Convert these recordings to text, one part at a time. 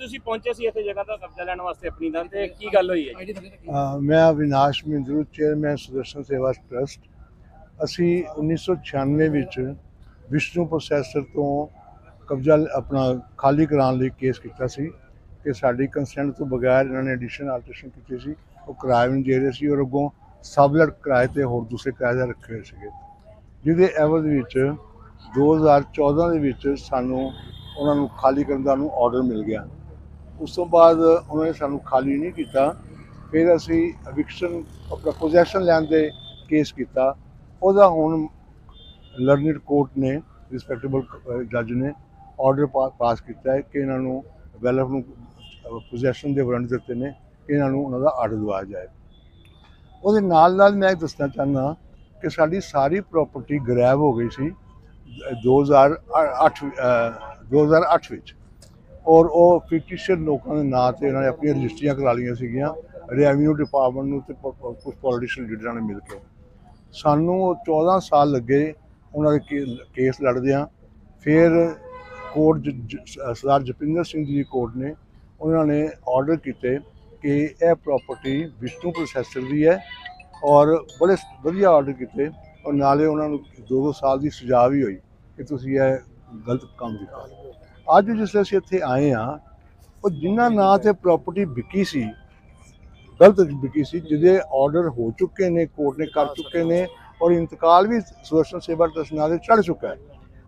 ਤੁਸੀਂ ਪਹੁੰਚੇ ਸੀ ਇੱਥੇ ਜਗ੍ਹਾ ਦਾ ਕਬਜ਼ਾ ਲੈਣ ਵਾਸਤੇ ਆਪਣੀ ਦਾ ਤੇ ਕੀ ਗੱਲ ਹੋਈ ਹੈ ਜੀ? ਅ, ਮੈਂ ਅਵਿਨਾਸ਼ ਮਿੰਦਰੂ ਚੇਅਰਮੈਨ ਸੁਦਰਸ਼ਨ ਸੇਵਾ ਟਰਸਟ ਅਸੀਂ 1996 ਵਿੱਚ ਵਿਸ਼ਨੂੰ ਪ੍ਰੋਸੈਸਰ ਤੋਂ ਕਬਜ਼ਾ ਲ- ਆਪਣਾ ਖਾਲੀ ਕਰਾਉਣ ਲਈ ਕੇਸ ਕੀਤਾ ਸੀ ਕਿ ਸਾਡੀ ਕੰਸੈਂਟ ਤੋਂ ਬਗੈਰ ਇਹਨਾਂ ਨੇ ਐਡੀਸ਼ਨ ਆਲਟਰੇਸ਼ਨ ਕੀਤੀ ਸੀ। ਉਹ ਕਿਰਾਏ ਵੀ ਨਹੀਂ ਦੇ ਰਹੇ ਸੀ ਔਰ ਅੱਗੋਂ ਸਬਲਟ ਕਿਰਾਏ ਤੇ ਹੋਰ ਦੂਸਰੇ ਕਿਰਾਏਦਾਰ ਰੱਖੇ ਹੋਏ ਸੀਗੇ। ਜਿਹਦੇ ਐਵਜ਼ ਵਿੱਚ 2014 ਦੇ ਵਿੱਚ ਸਾਨੂੰ ਉਹਨਾਂ ਨੂੰ ਖਾਲੀ ਕਰਨ ਦਾ ਨੂੰ ਆਰਡਰ ਮਿਲ ਗਿਆ। ਉਸ ਤੋਂ ਬਾਅਦ ਉਹਨਾਂ ਨੇ ਸਾਨੂੰ ਖਾਲੀ ਨਹੀਂ ਕੀਤਾ। ਫਿਰ ਅਸੀਂ ਐਵਿਕਸ਼ਨ ਆਪਣਾ ਪੋਜੈਸ਼ਨ ਲੈਣ ਦੇ ਕੇਸ ਕੀਤਾ। ਉਹਦਾ ਹੁਣ ਲਰਨਡ ਕੋਰਟ ਨੇ ਰਿਸਪੈਕਟੇਬਲ ਜੱਜ ਨੇ ਆਰਡਰ ਪਾਸ ਕੀਤਾ ਹੈ ਕਿ ਇਹਨਾਂ ਨੂੰ ਵੈਲਫ ਨੂੰ ਪੋਜੈਸ਼ਨ ਦੇ ਵਾਰੰਟ ਦਿੱਤੇ ਨੇ ਕਿ ਇਹਨਾਂ ਨੂੰ ਉਹਨਾਂ ਦਾ ਆਰਡਰ ਦਵਾਇਆ ਜਾਏ। ਉਹਦੇ ਨਾਲ ਨਾਲ ਮੈਂ ਇਹ ਦੱਸਣਾ ਚਾਹੁੰਦਾ ਕਿ ਸਾਡੀ ਸਾਰੀ ਪ੍ਰਾਪਰਟੀ ਗ੍ਰੈਬ ਹੋ ਗਈ ਸੀ ਅ, 2008 ਅ, 2008 ਵਿੱਚ। ਔਰ ਉਹ ਫਿਕਟੀਸ਼ੀਅਸ ਲੋਕਾਂ ਦੇ ਨਾਂ ਤੇ ਉਹਨਾਂ ਨੇ ਆਪਣੀਆਂ ਰਜਿਸਟਰੀਆਂ ਕਰਾ ਲਈਆਂ ਸੀਗੀਆਂ, ਰੈਵਨਿਊ ਡਿਪਾਰਟਮੈਂਟ ਨੂੰ ਤੇ ਕੁਝ ਪੋਲੀਟੀਸ਼ੀਅਨ ਲੀਡਰਾਂ ਨੇ ਮਿਲ ਕੇ। ਸਾਨੂੰ ਉਹ 14 ਸਾਲ ਲੱਗੇ ਉਹਨਾਂ ਦੇ ਕੇ- ਕੇਸ ਲੜਦਿਆਂ। ਫਿਰ ਕੋਰਟ ਜ- ਸਰਦਾਰ ਜਪਿੰਦਰ ਸਿੰਘ ਜੀ ਦੀ ਕੋਰਟ ਨੇ ਉਹਨਾਂ ਨੇ ਆਰਡਰ ਕੀਤੇ ਕਿ ਇਹ ਪ੍ਰਾਪਰਟੀ ਵਿਸ਼ਨੂੰ ਪ੍ਰੋਸੈਸਰ ਦੀ ਹੈ ਔਰ ਬੜੇ ਵਧੀਆ ਆਰਡਰ ਕੀਤੇ ਔਰ ਨਾਲੇ ਉਹਨਾਂ ਨੂੰ 2-2 ਸਾਲ ਦੀ ਸਜ਼ਾ ਵੀ ਹੋਈ ਕਿ ਤੁਸੀਂ ਇਹ ਗਲਤ ਕੰਮ ਕੀਤਾ। ਅੱਜ ਜਿਸ ਅਸੀਂ ਇੱਥੇ ਆਏ ਆ ਉਹ ਜਿਨ੍ਹਾਂ ਨਾਂ ਤੇ ਪ੍ਰਾਪਰਟੀ ਵਿਕੀ ਸੀ, ਗਲਤ ਵਿਕੀ ਸੀ, ਜਿਹਦੇ ਆਰਡਰ ਹੋ ਚੁੱਕੇ ਨੇ ਕੋਰਟ ਨੇ ਕਰ ਚੁੱਕੇ ਨੇ ਔਰ ਇੰਤਕਾਲ ਵੀ ਸੁਦਰਸ਼ਨ ਸੇਵਾ ਟਰਸਟ ਨਾਲ ਚੜ ਚੁੱਕਾ ਹੈ।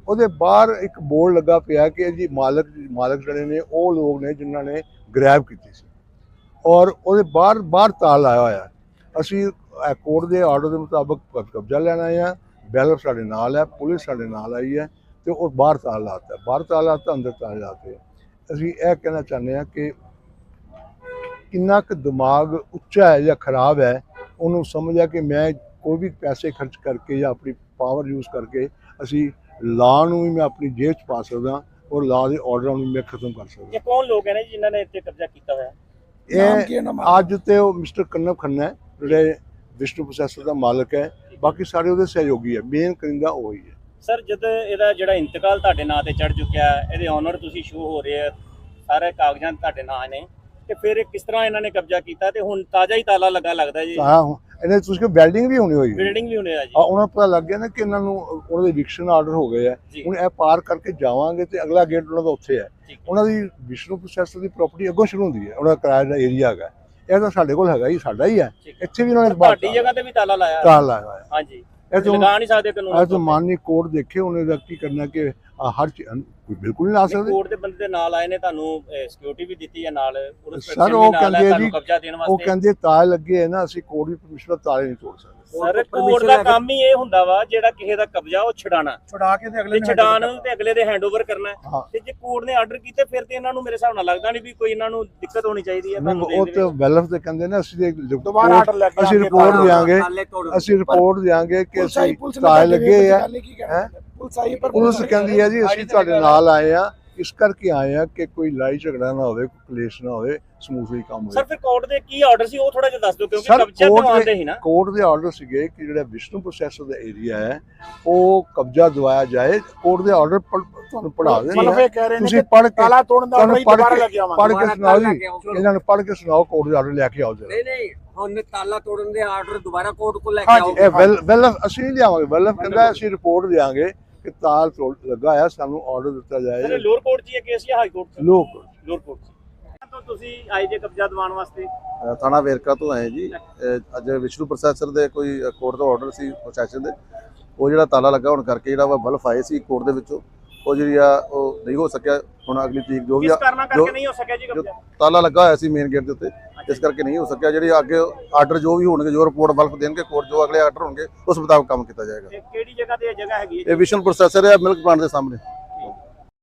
ਉਹਦੇ ਬਾਹਰ ਇੱਕ ਬੋਰਡ ਲੱਗਾ ਪਿਆ ਕਿ ਜੀ ਮਾਲਕ ਮਾਲਕ ਜਿਹੜੇ ਨੇ, ਉਹ ਲੋਕ ਨੇ ਜਿਨ੍ਹਾਂ ਨੇ ਗ੍ਰੈਬ ਕੀਤੀ ਸੀ। ਔਰ ਉਹਦੇ ਬਾਹਰ ਬਾਹਰ ਤਾਲ ਆਇਆ ਹੋਇਆ ਅਸੀਂ ਕੋਰਟ ਦੇ ਆਰਡਰ ਦੇ ਮੁਤਾਬਕ ਕਬਜ਼ਾ ਲੈਣਾ ਆਏ ਆ ਬੈਲਰ ਸਾਡੇ ਨਾਲ ਹੈ, ਪੁਲਿਸ ਸਾਡੇ ਨਾਲ ਆਈ ਹੈ। ਤੇ ਉਹ ਬਾਹਰ ਤਾਲਾ ਲਾਤਾ ਹੈ। ਬਾਹਰ ਤਾਲਾ ਲਾਤਾ ਅੰਦਰ ਤਾਲਾ ਲਾਤੇ ਅਸੀਂ ਇਹ ਕਹਿਣਾ ਚਾਹੁੰਦੇ ਆ ਕਿ ਕਿੰਨਾ ਕੁ ਦਿਮਾਗ ਉੱਚਾ ਹੈ ਜਾਂ ਖਰਾਬ ਹੈ ਉਹਨੂੰ ਸਮਝਿਆ ਕਿ ਮੈਂ ਕੋਈ ਵੀ ਪੈਸੇ ਖਰਚ ਕਰਕੇ ਜਾਂ ਆਪਣੀ ਪਾਵਰ ਯੂਜ਼ ਕਰਕੇ ਅਸੀਂ ਲਾ ਨੂੰ ਵੀ ਮੈਂ ਆਪਣੀ ਜੇਬ 'ਚ ਪਾ ਸਕਦਾ ਔਰ ਲਾ ਦੇ ਆਰਡਰਾਂ ਨੂੰ ਮੈਂ ਖਤਮ ਕਰ ਸਕਦਾ। ਇਹ ਕੌਣ ਲੋਕ ਹੈ ਨੇ ਜਿਨ੍ਹਾਂ ਨੇ ਇੱਥੇ ਕਬਜ਼ਾ ਕੀਤਾ ਹੋਇਆ? ਇਹ ਅੱਜ ਤੇ ਉਹ ਮਿਸਟਰ ਕੰਨਵ ਖੰਨਾ ਹੈ ਜਿਹੜੇ ਵਿਸ਼ਨੂੰ ਪ੍ਰੋਸੈਸਰ ਦਾ ਮਾਲਕ ਹੈ। ਬਾਕੀ ਸਾਰੇ ਉਹਦੇ ਸਹਿਯੋਗੀ ਹੈ ਮੇਨ ਕਰਿੰਦਾ ਉਹ ਹੀ ਹੈ। ਸਰ ਜਦ ਇਹਦਾ ਜਿਹੜਾ ਇੰਤਕਾਲ ਤੁਹਾਡੇ ਨਾਂ ਤੇ ਚੜ ਚੁੱਕਿਆ ਹੈ, ਇਹਦੇ ਓਨਰ ਤੁਸੀਂ ਸ਼ੋ ਹੋ ਰਹੇ ਆ ਸਾਰੇ ਕਾਗਜ਼ਾਂ ਤੁਹਾਡੇ ਨਾਂ ਨੇ ਤੇ ਫਿਰ ਇਹ ਕਿਸ ਤਰ੍ਹਾਂ ਇਹਨਾਂ ਨੇ ਕਬਜ਼ਾ ਕੀਤਾ ਤੇ ਹੁਣ ਤਾਜ਼ਾ ਹੀ ਤਾਲਾ ਲੱਗਾ ਲੱਗਦਾ ਜੀ? ਹੁਣ ਇਹਨੇ ਤੁਸੀਂ ਕਿ ਬਿਲਡਿੰਗ ਵੀ ਹੋਣੀ ਹੋਈ ਹੈ। ਬਿਲਡਿੰਗ ਵੀ ਹੋਣੇ ਆ ਜੀ। ਆ ਉਹਨਾਂ ਨੂੰ ਪਤਾ ਲੱਗ ਗਿਆ ਨਾ ਕਿ ਇਹਨਾਂ ਨੂੰ ਉਹਨਾਂ ਦੇ ਵਿਕਸ਼ਨ ਆਰਡਰ ਹੋ ਗਏ ਆ। ਹੁਣ ਇਹ ਪਾਰ ਕਰਕੇ ਜਾਵਾਂਗੇ ਤੇ ਅਗਲਾ ਗੇਟ ਉਹਨਾਂ ਦਾ ਉੱਥੇ ਹੈ। ਹੈ। ਉਹਨਾਂ ਦੀ ਵਿਸ਼ਨੂੰ ਪ੍ਰੋਸੈਸਰ ਦੀ ਪ੍ਰਾਪਰਟੀ ਅੱਗੋਂ ਸ਼ੁਰੂ ਹੁੰਦੀ ਹੈ। ਉਹਨਾਂ ਦਾ ਕਿਰਾਏ ਦਾ ਏਰੀਆ ਹੈਗਾ। ਇਹ ਤਾਂ ਸਾਡੇ ਕੋਲ ਹੈਗਾ ਹੀ ਸਾਡਾ ਹੀ ਹੈ। ਹੈ। ਇੱਥੇ ਵੀ ਉਹਨਾਂ ਨੇ ਤੁਹਾਡੀ ਜਗ੍ਹਾ ਤੇ ਵੀ ਤਾਲਾ ਲਾਇਆ। ਹੈ। ਤਾਲਾ ਲਾਇਆ ਹਾਂਜੀ। ਇਹ ਤੋਂ ਲਗਾ ਨਹੀਂ ਸਕਦੇ ਇਹ ਕਾਨੂੰਨ ਤੋਂ। ਮਾਨਨੀ ਕੋਰਟ ਦੇਖੇ ਉਹਨੇ ਦਾ ਕੀ ਕਰਨਾ ਕਿ ਹਰ ਬਿਲਕੁਲ ਨਹੀਂ ਲਾ ਸਕਦੇ। ਕੋਰਟ ਦੇ ਬੰਦੇ ਦੇ ਨਾਲ ਆਏ ਨੇ ਤੁਹਾਨੂੰ ਸਿਕਿਉਰਿਟੀ ਵੀ ਦਿੱਤੀ ਹੈ ਨਾਲ। ਸਰ, ਉਹ ਕਹਿੰਦੇ ਜੀ, ਉਹ ਕਹਿੰਦੇ ਤਾਲੇ ਲੱਗੇ ਹੈ ਨਾ ਅਸੀਂ ਕੋਰਟ ਦੀ ਪਰਮਿਸ਼ਨ ਦਾ ਤਾਲੇ ਨਹੀਂ ਤੋੜ ਸਕਦੇ। ਸਰ ਕੋਰਟ ਦਾ ਕੰਮ ਹੀ ਇਹ ਹੁੰਦਾ ਵਾ ਜਿਹੜਾ ਕਿਸੇ ਦਾ ਕਬਜ਼ਾ ਉਹ ਛਡਾਣਾ ਛੁਡਾ ਕੇ ਤੇ ਅਗਲੇ ਤੇ ਛਡਾਣ ਤੇ ਅਗਲੇ ਦੇ ਹੈਂਡਓਵਰ ਕਰਨਾ। ਹੈ। ਹਾਂ ਤੇ ਜੇ ਕੋਰਟ ਨੇ ਆਰਡਰ ਕੀਤੇ ਫਿਰ ਤੇ ਇਹਨਾਂ ਨੂੰ ਮੇਰੇ ਹਿਸਾਬ ਨਾਲ ਲੱਗਦਾ ਨਹੀਂ ਵੀ ਕੋਈ ਇਹਨਾਂ ਨੂੰ ਦਿੱਕਤ ਹੋਣੀ ਚਾਹੀਦੀ ਹੈ ਨਹੀਂ, ਤੁਹਾਨੂੰ ਉਹ ਦੇਣ ਤੇ ਵਿੱਚ। ਵੈਲਫ ਤੇ ਕਹਿੰਦੇ ਨੇ ਅਸੀਂ ਤੇ ਦੁਬਾਰਾ ਆਰਡਰ ਲੈ ਕੇ ਅਸੀਂ ਆਗੇ ਰਿਪੋਰਟ ਬਾਹਰ ਦਿਆਂਗੇ। ਅਸੀਂ ਰਿਪੋਰਟ ਦਿਆਂਗੇ ਕਿ ਪੁਲਿਸ ਆਈ ਅਸੀਂ ਪੁਲਿਸ ਨੇ ਲੱਗੇ ਆ। ਗੱਲ ਨਹੀਂ ਕੀ ਹੈਂ? ਕਹਿਣਾ ਪੁਲਿਸ ਆਈ ਪਰ ਪੁਲਿਸ ਕਹਿੰਦੀ ਹੈ। ਜੀ ਅਸੀਂ ਤੁਹਾਡੇ ਨਾਲ ਆਏ ਆ। ਇਸ ਕਰਕੇ ਆਏ ਆ ਕਿ ਕੋਈ ਲੜਾਈ ਝਗੜਾ ਨਾ ਹੋਵੇ ਕੋਈ ਕਲੇਸ਼ ਨਾ ਹੋਵੇ ਸਮੂਥਲੀ ਕੰਮ ਸਰ ਹੋਵੇ ਫਿਰ ਕੋਰਟ ਦੇ ਕੀ ਆਰਡਰ ਸੀ? ਉਹ ਥੋੜਾ ਜਿਹਾ ਦੱਸ ਦਿਓ ਕਿਉਂਕਿ ਕਬਜ਼ਾ ਦਿਵਾਉਂਦੇ ਦੇ- ਹੀ ਨਾ। ਕੋਰਟ ਦੇ ਆਰਡਰ ਸੀਗੇ ਕਿ ਜਿਹੜਾ ਵਿਸ਼ਨੂੰ ਪ੍ਰੋਸੈਸਰ ਦਾ ਏਰੀਆ ਹੈ ਉਹ ਕਬਜ਼ਾ ਦਵਾਇਆ ਜਾਏ। ਕੋਰਟ ਦੇ ਆਰਡਰ ਤੁਹਾਨੂੰ ਪੜ੍ਹਾ ਮਤਲਬ ਦੇਣੇ ਇਹ ਕਹਿ ਰਹੇ ਨੇ ਤੁਸੀਂ ਕਿ ਪੜ੍ਹ ਕੇ ਤਾਲਾ ਤੋੜਨ ਦਾ ਆਰਡਰ ਦੁਬਾਰਾ ਲੈ ਕੇ ਆਵਾਂਗੇ। ਪੜ੍ਹ ਕੇ ਸੁਣਾਓ ਜੀ। ਇਹਨਾਂ ਨੂੰ ਪੜ੍ਹ ਕੇ ਸੁਣਾਓ ਕੋਰਟ ਦੇ ਆਰਡਰ ਲੈ ਕੇ ਆਓ ਜਰਾ। ਨਹੀਂ ਨਹੀਂ ਹੁਣ ਤਾਲਾ ਤੋੜਨ ਦੇ ਆਰਡਰ ਦੁਬਾਰਾ ਕੋਰਟ ਕੋਲ ਲੈ ਕੇ ਹਾਂਜੀ, ਆਓ ਇਹ ਵੈਲ ਵੈਲ ਅਸੀਂ ਲਿਆਵਾਂਗੇ। ਵੈਲਫ ਕਹਿੰਦਾ ਅਸੀਂ ਰਿਪੋਰਟ ਦਿਆਂਗੇ। ਕਿ ਤਾਲ ਤੋੜ ਲੱਗਾ ਆ ਸਾਨੂੰ ਆਰਡਰ ਦਿੱਤਾ ਸਰ ਜਾਏ ਲੋਅਰ ਕੋਰਟ 'ਚ ਹੀ ਹੈ ਕੇਸ ਜਾਂ ਹਾਈ ਕੋਰਟ 'ਚ? ਲੋਕ ਲੋਅਰ ਕੋਰਟ 'ਚ। ਤਾਂ ਤੁਸੀਂ ਆਏ ਜੇ ਕਬਜ਼ਾ ਦਿਵਾਉਣ ਵਾਸਤੇ? ਥਾਣਾ ਵੇਰਕਾ ਤੋਂ ਆਏ ਜੀ। ਅੱਜ ਵਿਸ਼ਨੂੰ ਪ੍ਰੋਸੈਸਰ ਦੇ ਕੋਈ ਕੋਰਟ ਦਾ ਆਰਡਰ ਸੀ ਪ੍ਰੋਸੈਸਰ ਦੇ। ਉਹ ਜਿਹੜਾ ਤਾਲਾ ਲੱਗਾ ਹੋਣ ਕਰਕੇ ਜਿਹੜਾ ਵਾ ਬਲਫ ਆਏ ਸੀ ਕੋਰਟ ਦੇ ਵਿੱਚੋਂ ਉਹ ਜਿਹੜੀ ਆ ਉਹ ਨਹੀਂ ਹੋ ਸਕਿਆ। ਹੁਣ ਅਗਲੀ ਤਰੀਕ ਜੋ ਵੀ ਕਿਸ ਆ ਕਾਰਨਾਂ ਜੋ- ਕਰਕੇ ਨਹੀਂ ਹੋ ਸਕਿਆ ਜੀ ਜੋ ਕਬਜ਼ਾ? ਤਾਲਾ ਲੱਗਾ ਹੋਇਆ ਸੀ ਮੇਨ ਗੇਟ ਦੇ ਉੱਤੇ। ਇਸ ਕਰਕੇ ਨਹੀਂ ਹੋ ਸਕਿਆ। ਜਿਹੜੀ ਅੱਗੇ ਆਰਡਰ ਜੋ ਵੀ ਹੋਣਗੇ ਜੋ ਰਿਪੋਰਟ ਬਲਫ ਦੇਣਗੇ ਕੋਰਟ ਜੋ ਅਗਲੇ ਆਰਡਰ ਹੋਣਗੇ ਉਸ ਮੁਤਾਬਕ ਕੰਮ ਕੀਤਾ ਜਾਏਗਾ। ਕਿਹੜੀ ਜਗ੍ਹਾ ਤੇ ਇਹ ਜਗ੍ਹਾ ਹੈਗੀ ਇਹ ਵਿਸ਼ਨੂੰ ਪ੍ਰੋਸੈਸਰ ਹੈ ਮਿਲਕ ਪਲਾਂਟ ਦੇ ਸਾਹਮਣੇ।